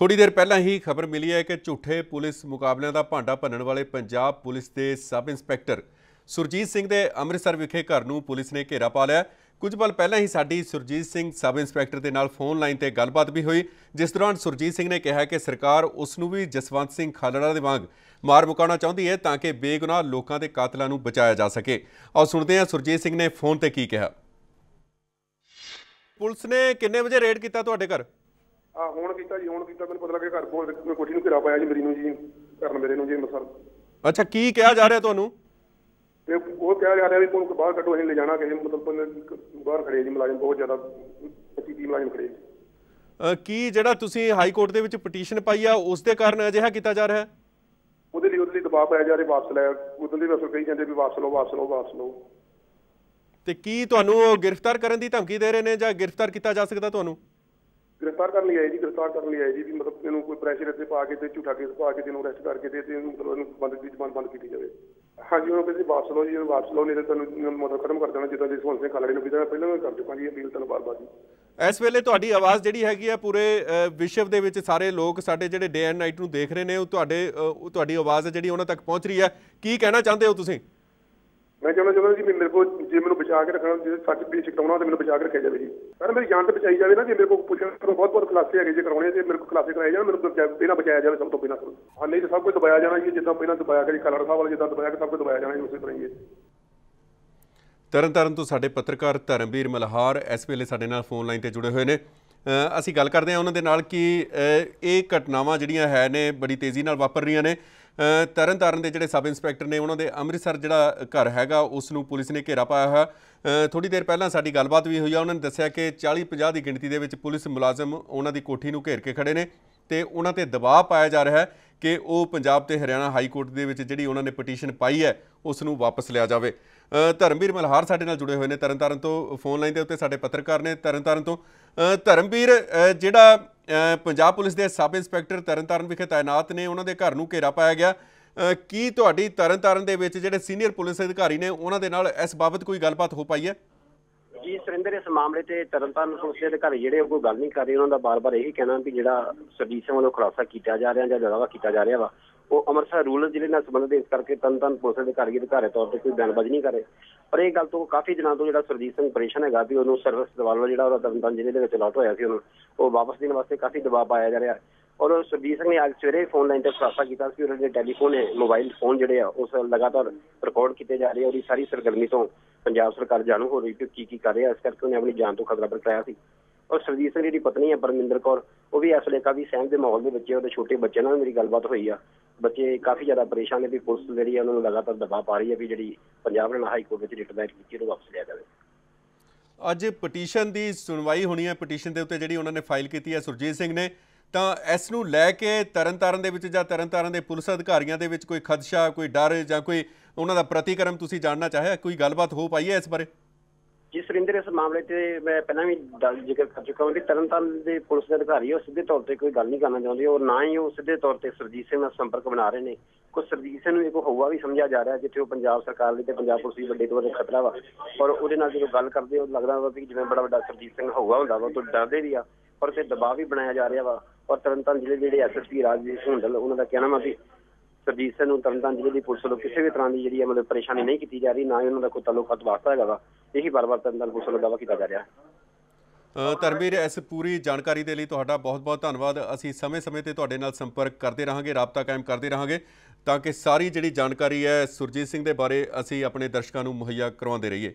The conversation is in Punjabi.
ਥੋੜੀ ਦੇਰ ਪਹਿਲਾਂ ਹੀ ਖਬਰ ਮਿਲੀ ਹੈ ਕਿ ਝੂਠੇ ਪੁਲਿਸ ਮੁਕਾਬਲਿਆਂ ਦਾ ਭਾਂਡਾ ਭੰਨਣ ਵਾਲੇ ਪੰਜਾਬ ਪੁਲਿਸ ਦੇ ਸਬ ਇੰਸਪੈਕਟਰ ਸੁਰਜੀਤ ਸਿੰਘ ਦੇ ਅੰਮ੍ਰਿਤਸਰ ਵਿਖੇ ਘਰ ਨੂੰ ਪੁਲਿਸ ਨੇ ਘੇਰਾ ਪਾ ਲਿਆ। ਕੁਝ ਪਲ ਪਹਿਲਾਂ ਹੀ ਸਾਡੀ ਸੁਰਜੀਤ ਸਿੰਘ ਸਬ ਇੰਸਪੈਕਟਰ ਦੇ ਨਾਲ ਫੋਨ ਲਾਈਨ ਤੇ ਗੱਲਬਾਤ ਵੀ ਹੋਈ, ਜਿਸ ਦੌਰਾਨ ਸੁਰਜੀਤ ਸਿੰਘ ਨੇ ਕਿਹਾ ਕਿ ਸਰਕਾਰ ਉਸ ਨੂੰ ਵੀ ਜਸਵੰਤ ਸਿੰਘ ਖਾਲੜਾ ਦੇ ਵਾਂਗ ਮਾਰ ਮੁਕਾਉਣਾ ਚਾਹੁੰਦੀ ਹੈ ਤਾਂ ਕਿ ਬੇਗੁਨਾਹ ਲੋਕਾਂ ਦੇ ਕਾਤਲਾਂ ਨੂੰ ਬਚਾਇਆ ਜਾ ਸਕੇ। ਆਓ ਸੁਣਦੇ ਹਾਂ ਸੁਰਜੀਤ ਸਿੰਘ ਨੇ ਫੋਨ ਤੇ ਕੀ ਕਿਹਾ। ਪੁਲਿਸ ਨੇ ਕਿੰਨੇ ਵਜੇ ਰੇਡ ਕੀਤਾ ਤੁਹਾਡੇ ਘਰ? ਆ ਹੁਣ ਕੀਤਾ ਜੀ ਹੁਣ ਕੀਤਾ ਮੈਨੂੰ ਪਤਾ ਲੱਗਿਆ ਘਰ ਕੋਲ ਮੈਂ ਕੋਠੀ ਨੂੰ ਘੇਰਾ ਪਾਇਆ ਜੀ ਮੇਰੀ ਨੂੰ ਜੀ ਕਰਨ ਮੇਰੇ ਨੂੰ ਜੀ ਮਸਰ ਅੱਛਾ ਕੀ ਕਿਹਾ ਜਾ ਰਿਹਾ ਤੁਹਾਨੂੰ? ਤੇ ਉਹ ਕਿਹਾ ਜਾ ਰਿਹਾ ਵੀ ਤੁਹਾਨੂੰ ਬਾਹਰ ਕੱਢੋ ਅਸੀਂ ਲੈ ਜਾਣਾ ਕਿਸੇ ਮਤਲਬ ਬਾਹਰ ਖੜੇ ਜੀ ਮੁਲਾਜ਼ਮ ਬਹੁਤ ਜ਼ਿਆਦਾ 25 30 ਮੁਲਾਜ਼ਮ ਖੜੇ ਕੀ ਜਿਹੜਾ ਤੁਸੀਂ ਹਾਈ ਕੋਰਟ ਦੇ ਵਿੱਚ ਪਟੀਸ਼ਨ ਪਾਈ ਆ ਉਸ ਦੇ ਕਾਰਨ ਅਜਿਹਾ ਕੀਤਾ ਜਾ ਰਿਹਾ? ਹੈ ਉਹਦੇ ਲਈ ਉਹਦੇ ਲਈ ਦਬਾਅ ਪਾਇਆ ਜਾ ਰਿਹਾ ਵਾਪਸ ਲੈ ਉਹਦੇ ਲਈ ਬਸ ਕਹੀ ਜਾਂਦੇ ਵੀ ਵਾਪਸ ਲਓ ਵਾਪਸ ਲਓ ਵਾਪਸ ਲਓ। ਤੇ ਕੀ ਤੁਹਾਨੂੰ ਉਹ ਗ੍ਰਿਫਤਾਰ ਕਰਨ ਦੀ ਧਮਕੀ ਦੇ ਰਹੇ ਨੇ ਜਾਂ ਗ੍ਰਿਫਤਾਰ ਕੀਤਾ ਜਾ ਸਕਦਾ ਤੁਹਾਨੂੰ? ਗ੍ਰਿਫਤਾਰ ਕਰਨ ਲਈ ਆਏ ਜੀ, ਗ੍ਰਿਫਤਾਰ ਕਰਨ ਲਈ ਆਏ ਜੀ ਵੀ ਮਤਲਬ ਇਹਨੂੰ ਕੋਈ ਪ੍ਰੈਸ਼ਰ ਇੱਥੇ ਪਾ ਕੇ ਤੇ ਝੂਠਾ ਕੇਸ ਪਾ ਕੇ ਤੇ ਇਹਨੂੰ ਅਰੈਸਟ ਕਰਕੇ ਤੇ ਇਹਨੂੰ ਮਤਲਬ ਇਹਨੂੰ ਬੰਦ ਦੀ ਜ਼ਬਾਨ ਬੰਦ ਕੀਤੀ ਜਾਵੇ। ਹਾਂਜੀ ਉਹ ਕਹਿੰਦੇ ਵਾਪਸ ਲਓ ਜੀ, ਇਹਨੂੰ ਵਾਪਸ ਲਓ, ਨਹੀਂ ਤੇ ਤੁਹਾਨੂੰ ਮਤਲਬ ਖਤਮ ਕਰ ਦੇਣਾ, ਜਿੱਦਾਂ ਦੀ ਸਿੰਘ ਖਾਲੜੇ ਨੂੰ, ਵੀ ਪਹਿਲਾਂ ਮੈਂ ਕਰ ਚੁੱਕਾ ਜੀ ਅਪੀਲ ਤੁਹਾਨੂੰ ਬਾਰ-ਬਾਰ ਜੀ। ਇਸ ਵੇਲੇ ਤੁਹਾਡੀ ਆਵਾਜ਼ ਜਿਹੜੀ ਹੈਗੀ ਆ ਪੂਰੇ ਵਿਸ਼ਵ ਦੇ ਵਿੱਚ ਸਾਰੇ ਲੋਕ ਸਾਡੇ ਜਿਹੜੇ ਡੇ ਐਂਡ ਨਾਈਟ ਨੂੰ ਦੇਖ ਰਹੇ ਨੇ, ਉਹ ਤੁਹਾਡੇ ਤੁਹਾਡੀ ਆਵਾਜ਼ ਜਿਹੜੀ ਉਹਨਾਂ ਤੱਕ ਪਹੁੰਚ ਰਹੀ ਹੈ। ਕੀ ਕਹਿਣਾ ਚਾਹੁੰਦੇ ਹੋ ਤੁਸੀਂ? ਮੈਂ ਚਾਹੁੰਦਾ ਚਾਹੁੰਦਾ ਜੀ ਮੇਰੇ ਕੋਲ ਜੇ ਮੈਨੂੰ ਬਚਾ ਕੇ ਰੱਖਣਾ, ਜੇ ਸੱਚ ਵੀ ਛਕਾਉਣਾ ਤੇ ਮੈਨੂੰ ਬਚਾ ਕੇ ਰੱਖਿਆ ਜਾਵੇ ਜੀ। ਸਰ ਮੇਰੀ ਜਾਨ ਤੇ ਬਚਾਈ ਜਾਵੇ ਨਾ, ਜੇ ਮੇਰੇ ਕੋਲ ਪੁੱਛਣ ਤੋਂ ਬਹੁਤ ਬਹੁਤ ਖਲਾਸੇ ਹੈਗੇ ਜੇ ਕਰਾਉਣੇ ਤੇ ਮੇਰੇ ਕੋਲ ਖਲਾਸੇ ਕਰਾਏ ਜਾਣ ਮੈਨੂੰ ਪਹਿਲਾਂ ਬਚਾਇਆ ਜਾਵੇ ਸਭ ਤੋਂ ਪਹਿਲਾਂ ਹਾਂ, ਨਹੀਂ ਤਾਂ ਸਭ ਕੁਝ ਦਬਾਇਆ ਜਾਣਾ ਜੀ, ਜਿੱਦਾਂ ਪਹਿਲਾਂ ਦਬਾਇਆ ਗਿਆ ਜੀ ਕਲਰ ਸਾਹਿਬ ਵਾਲਾ ਜਿੱਦਾਂ ਦਬਾਇਆ, ਸਭ ਕੁਝ ਦਬਾਇਆ ਜਾਣਾ ਜੀ ਉਸੇ ਤਰ੍ਹਾਂ ਹੀ ਤਰਨਤਾਰਨ ਤੋਂ ਸਾਡੇ ਪੱਤਰਕਾਰ ਧਰਮਵੀਰ ਮਲਹਾਰ ਇਸ ਵੇਲੇ ਸਾਡੇ ਨਾਲ ਫੋਨ ਲਾਈਨ ਤੇ ਜੁੜੇ ਹੋਏ ਨੇ। ਅਸੀਂ ਗੱਲ ਕਰਦੇ ਹਾਂ ਉਹਨਾਂ ਦੇ ਨਾਲ ਕਿ ਇਹ ਘਟਨਾਵਾਂ ਜਿਹੜੀਆਂ ਹੈ ਨੇ, ਬੜੀ ਤੇਜ਼ੀ ਨਾਲ ਵਾਪਰ ਰਹੀਆਂ ਨੇ। ਤਰਨਤਾਰਨ ਦੇ ਜਿਹੜੇ ਸਬ ਇੰਸਪੈਕਟਰ ਨੇ ਉਹਨਾਂ ਦੇ ਅੰਮ੍ਰਿਤਸਰ ਜਿਹੜਾ ਘਰ ਹੈਗਾ, ਉਸ ਨੂੰ ਪੁਲਿਸ ਨੇ ਘੇਰਾ ਪਾਇਆ ਹੋਇਆ। ਥੋੜੀ ਦੇਰ ਪਹਿਲਾਂ ਸਾਡੀ ਗੱਲਬਾਤ ਵੀ ਹੋਈ ਆ, ਉਹਨਾਂ ਨੇ ਦੱਸਿਆ ਕਿ 40 50 ਦੀ ਗਿਣਤੀ ਦੇ ਵਿੱਚ ਪੁਲਿਸ ਮੁਲਾਜ਼ਮ ਉਹਨਾਂ ਦੀ ਕੋਠੀ ਨੂੰ ਘੇਰ ਕੇ ਖੜੇ ਨੇ ਤੇ ਉਹਨਾਂ ਤੇ ਦਬਾਅ ਪਾਇਆ ਜਾ ਰਿਹਾ ਹੈ ਕਿ ਉਹ ਪੰਜਾਬ ਤੇ ਹਰਿਆਣਾ ਹਾਈ ਕੋਰਟ ਦੇ ਵਿੱਚ ਜਿਹੜੀ ਉਹਨਾਂ ਨੇ ਪਟੀਸ਼ਨ ਪਾਈ ਹੈ, ਉਸ ਨੂੰ ਵਾਪਸ ਲਿਆ ਜਾਵੇ। ਧਰਮਵੀਰ ਮਲਹਾਰ ਸਾਡੇ ਨਾਲ ਜੁੜੇ ਹੋਏ ਨੇ ਤਰਨਤਾਰਨ ਤੋਂ, ਫੋਨ ਲਾਈਨ ਦੇ ਉੱਤੇ ਸਾਡੇ ਪੱਤਰਕਾਰ ਨੇ ਤਰਨਤਾਰਨ ਤੋਂ। ਧਰਮਵੀਰ ਜਿਹੜਾ ਪੰਜਾਬ ਪੁਲਿਸ ਦੇ ਸਬ ਇੰਸਪੈਕਟਰ ਤਰਨਤਾਰਨ ਵਿਖੇ ਤਾਇਨਾਤ ਨੇ। ਉਹਨਾਂ ਦੇ ਘਰ ਨੂੰ ਘੇਰਾ ਪਾਇਆ ਗਿਆ। ਕੀ ਤੁਹਾਡੀ ਤਰਨਤਾਰਨ ਦੇ ਵਿੱਚ ਜਿਹੜੇ ਸੀਨੀਅਰ ਪੁਲਿਸ ਅਧਿਕਾਰੀ ਨੇ, ਉਹਨਾਂ ਦੇ ਨਾਲ ਇਸ ਬਾਬਤ ਕੋਈ ਗੱਲਬਾਤ ਹੋ ਪਾਈ ਹੈ? ਜੀ ਸੁਰਿੰਦਰ ਇਸ ਮਾਮਲੇ ਤੇ ਤਰਨਤਾਰਨ ਪੁਲਿਸ ਦੇ ਅਧਿਕਾਰੀ ਜਿਹੜੇ ਉਹ ਕੋਈ ਗੱਲ ਨਹੀਂ ਕਰ ਰਹੇ, ਉਹਨਾਂ ਦਾ ਬਾਰ-ਬਾਰ ਇਹੀ ਕਹਿਣਾ ਵੀ ਜਿਹੜਾ ਸਰਜੀਤ ਸਿੰਘ ਵੱਲੋਂ ਖੁਲਾਸਾ ਕੀਤਾ ਜਾ ਰਿਹਾ ਜਾਂ ਦਾਅਵਾ ਕੀਤਾ ਜਾ ਰਿਹਾ ਵਾ, ਉਹ ਅੰਮ੍ਰਿਤਸਰ ਰੂਰਲ ਜ਼ਿਲ੍ਹੇ ਨਾਲ ਸੰਬੰਧਿਤ ਇਸ ਕਰਕੇ ਤਰਨਤਾਰਨ ਪੁਲਿਸ ਦੇ ਅਧਿਕਾਰੀ ਅਧਿਕਾਰੀ ਤੌਰ ਤੇ ਕੋਈ ਬਿਆਨਬਾਜ਼ੀ ਨਹੀਂ ਕਰ ਰਹੇ। ਪਰ ਇਹ ਗੱਲ ਤੋਂ ਕਾਫੀ ਦਿਨਾਂ ਤੋਂ ਜਿਹੜਾ ਸਰਜੀਤ ਸਿੰਘ ਪਰੇਸ਼ਾਨ ਹੈਗਾ ਵੀ ਉਹਨੂੰ ਸਰਵਿਸ ਦਿਵਾਲਵਾ ਜਿਹੜਾ ਉਹਦਾ ਤਰਨਤਾਰਨ ਜ਼ਿਲ੍ਹੇ ਦੇ ਵਿੱਚ ਅਲਾਟ ਹੋਇਆ ਸੀ ਉਹਨੂੰ, ਉਹ ਵਾਪਸ ਦੇਣ ਵਾਸਤੇ ਕਾਫੀ ਦਬਾਅ ਪਾਇਆ ਜਾ ਰਿਹਾ। ਔਰ ਸਰਜੀਤ ਸਿੰਘ ਨੇ ਅੱਜ ਸਵੇਰੇ ਫੋਨ ਲਾਈਨ ਤੇ ਖੁਲਾਸਾ ਕੀਤਾ ਸੀ ਉਹਨਾਂ ਦੇ ਟੈਲੀਫੋਨ ਹੈ ਮੋਬਾਈਲ ਫੋਨ ਜਿਹੜੇ ਆ ਉਸ ਲਗਾਤਾਰ ਰਿਕਾਰਡ ਕੀਤੇ ਜਾ ਰਹੇ ਆ ਇਹ ਸਾਰੀ ਸਰਗਰਮੀ ਤੋਂ ਪੰਜਾਬ ਸਰਕਾਰ ਜਾਣੂ ਹੋ ਰਹੀ ਕਿ ਕੀ ਕੀ ਕਰ ਰਿਹਾ ਇਸ ਕਰਕੇ ਉਹਨੇ ਆਪਣੀ ਜਾਨ ਤੋਂ ਖਤਰਾ ਬਰਕਾਇਆ ਸੀ। ਔਰ ਸਰਜੀਤ ਸਿੰਘ ਜਿਹੜੀ ਪਤਨੀ ਹੈ ਪਰਮਿੰਦਰ ਕੌਰ, ਉਹ ਵੀ ਇਸ ਵੇਲੇ ਕਾਫੀ ਸਹਿਮ ਦੇ ਮਾਹੌਲ ਦੇ ਵਿੱਚ ਉਹਦੇ ਛੋਟੇ ਬੱਚੇ ਨਾਲ ਮੇਰੀ ਗੱਲਬਾਤ ਹੋਈ ਆ। ਬੱਚੇ ਕਾਫੀ ਜ਼ਿਆਦਾ ਪਰੇਸ਼ਾਨ ਨੇ ਵੀ ਪੁਲਿਸ ਜਿਹੜੀ ਉਹਨਾਂ ਨੂੰ ਲਗਾਤਾਰ ਦਬਾਅ ਪਾ ਰਹੀ ਹੈ ਵੀ ਜਿਹੜੀ ਪੰਜਾਬ ਹਰਿਆਣਾ ਹਾਈ ਕੋਰਟ ਵਿੱਚ ਰਿਟ ਦਾਇਰ ਕੀਤੀ, ਉਹਨੂੰ ਵਾਪਸ ਲਿਆ ਜਾਵੇ। ਅੱਜ ਪਟੀਸ਼ਨ ਦੀ ਸੁਣਵਾਈ ਹੋਣੀ ਹੈ। ਪਟੀਸ਼ਨ ਦੇ ਉੱਤੇ ਜਿਹੜੀ ਉਹਨਾਂ ਨੇ ਫਾਈਲ ਕੀਤੀ ਹੈ, ਸੁਰਜੀਤ ਸਿੰਘ ਨੇ। ਤਾਂ ਇਸ ਨੂੰ ਲੈ ਕੇ ਤਰਨਤਾਰਨ ਦੇ ਵਿੱਚ ਜਾਂ ਤਰਨਤਾਰਨ ਦੇ ਪੁਲਿਸ ਅਧਿਕਾਰੀਆਂ ਦੇ ਵਿੱਚ ਕੋਈ ਖਦਸ਼ਾ, ਕੋਈ ਡਰ ਜਾਂ ਕੋਈ ਉਹਨਾਂ ਦਾ ਪ੍ਰਤੀਕਰਮ ਤੁਸੀਂ ਜਾਣਨਾ ਚਾਹਿਆ? ਕੋਈ ਗੱਲਬਾਤ ਹੋ ਪਾਈ ਹੈ ਇਸ ਬਾਰੇ? ਜੀ ਸੁਰਿੰਦਰ, ਇਸ ਮਾਮਲੇ ਤੇ ਮੈਂ ਪਹਿਲਾਂ ਵੀ ਜ਼ਿਕਰ ਕਰ ਚੁੱਕਾ ਹਾਂ ਕਿ ਤਰਨਤਾਰਨ ਦੇ ਪੁਲਿਸ ਦੇ ਅਧਿਕਾਰੀ ਉਹ ਸਿੱਧੇ ਤੌਰ ਤੇ ਕੋਈ ਗੱਲ ਨਹੀਂ ਕਰਨਾ ਚਾਹੁੰਦੇ। ਔਰ ਨਾ ਹੀ ਉਹ ਸਿੱਧੇ ਤੌਰ ਤੇ ਸਰਜੀਤ ਸਿੰਘ ਨਾਲ ਸੰਪਰਕ ਬਣਾ ਰਹੇ ਨੇ। ਕੁਝ ਸਰਜੀਤ ਸਿੰਘ ਨੂੰ ਇੱਕ ਹਊਆ ਵੀ ਸਮਝਿਆ ਜਾ ਰਿਹਾ ਜਿੱਥੇ ਉਹ ਪੰਜਾਬ ਸਰਕਾਰ ਲਈ ਤੇ ਪੰਜਾਬ ਪੁਲਿਸ ਲਈ ਵੱਡੇ ਤੋਂ ਵੱਡੇ ਖਤਰਾ ਵਾ। ਔਰ ਉਹਦੇ ਨਾਲ ਜਦੋਂ ਗੱਲ ਕਰਦੇ, ਉਹ ਲੱਗਦਾ ਵਾ ਵੀ ਜਿਵੇਂ ਬੜਾ ਵੱਡਾ ਸਰਜੀਤ ਸਿੰਘ ਹਊਆ ਹੁੰਦਾ ਵਾ ਤੋਂ ਡਰਦੇ ਵੀ ਆ। ਔਰ ਤੇ ਦਬਾਅ ਵੀ ਬਣਾਇਆ ਜਾ ਰਿਹਾ ਵਾ ਔਰ ਤਰਨਤਾਰਨ ਜ਼ਿਲ੍ਹੇ ਦੇ ਜਿਹੜੇ ਐਸਐਸਪੀ ਰਾਜਵੀਰ ਹੁੰਦਲ ਉਹਨਾਂ ਦਾ ਕਹਿਣਾ ਵਾ ਵੀ ਸਰਜੀਤ ਸਿੰਘ ਨੂੰ ਤਰਨਤਾਰਨ ਜ਼ਿਲ੍ਹੇ ਦੀ ਪੁਲਿਸ ਵੱਲੋਂ ਕਿਸੇ ਵੀ ਤਰ੍ਹਾਂ ਦੀ ਜਿਹੜੀ ਮਤਲਬ ਪਰੇਸ਼ਾਨੀ ਨਹੀਂ ਕੀਤੀ ਜਾ ਰਹੀ, ਨਾ ਹੀ ਉਹਨਾਂ ਦਾ ਕੋਈ ਤਾਲੁਕਾਤ ਵਾਸਤਾ ਹੈਗਾ ਵਾ, ਇਹੀ ਬਾਰ-ਬਾਰ ਤਰਨਤਾਰਨ ਪੁਲਿਸ ਵੱਲੋਂ ਦਾਅਵਾ ਕੀਤਾ ਜਾ ਰਿਹਾ। ਧਰਮਵੀਰ, ਇਸ ਪੂਰੀ ਜਾਣਕਾਰੀ ਦੇ ਲਈ ਤੁਹਾਡਾ ਬਹੁਤ-ਬਹੁਤ ਧੰਨਵਾਦ। ਅਸੀਂ ਸਮੇਂ-ਸਮੇਂ ਤੇ ਤੁਹਾਡੇ ਨਾਲ ਸੰਪਰਕ ਕਰਦੇ ਰਹਾਂਗੇ, ਰਾਬਤਾ ਕਾਇਮ ਕਰਦੇ ਰਹਾਂਗੇ, ਤਾਂ ਕਿ ਸਾਰੀ ਜਿਹੜੀ ਜਾਣਕਾਰੀ ਹੈ ਸੁਰਜੀਤ ਸਿੰਘ ਦੇ ਬਾਰੇ ਅਸੀਂ ਆਪਣੇ ਦਰਸ਼ਕਾਂ ਨੂੰ ਮੁਹੱਈਆ ਕਰਵਾਉਂਦੇ ਰਹੀਏ।